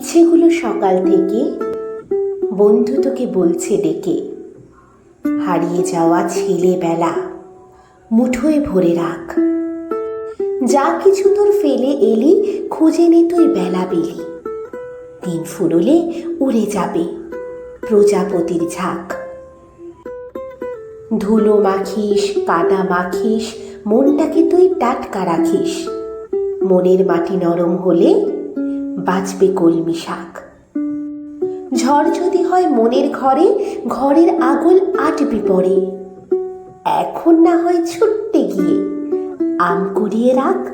ইচ্ছেগুলো সকাল থেকে বন্ধু তোকে বলছে ডেকে, হারিয়ে যাওয়া ছেলেবেলা, মুঠোয় ভরে রাখ। যা কিছু তোর ফেলে এলি, খুঁজে নে তুই বেলা বেলি। দিন ফুরলে উড়ে যাবে প্রজাপতির ঝাঁক। ধুলো মাখিস কাদা মাখিস, মনটাকে তুই টাটকা রাখিস। মনের মাটি নরম হলে বাঁচবে কলমি শাক। ঝড় যদি হয় মনের ঘরে, ঘরের আগুন আটবি পড়ে এখন না হয় ছুটতে গিয়ে আম কুড়িয়ে রাখ।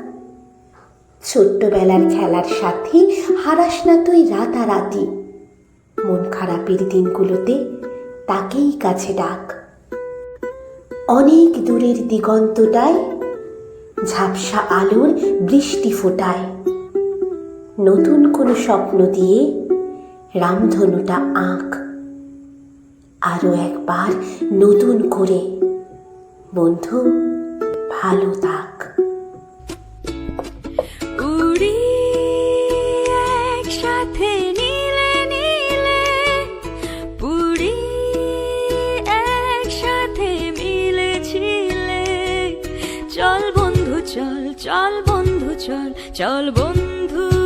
ছোট্টবেলার খেলার সাথে হারাস না তুই রাতারাতি। মন খারাপের দিনগুলোতে তাকেই কাছে ডাক। অনেক দূরের দিগন্তটায় ঝাপসা আলোর বৃষ্টি ফোটায়। নতুন কোনো স্বপ্ন দিয়ে রামধনুটা আঁক। আরও একবার নতুন করে। বন্ধু, ভালো থাক। একসাথে একসাথে মিলেছিলে। চল বন্ধু, চল চল বন্ধু, চল চল বন্ধু।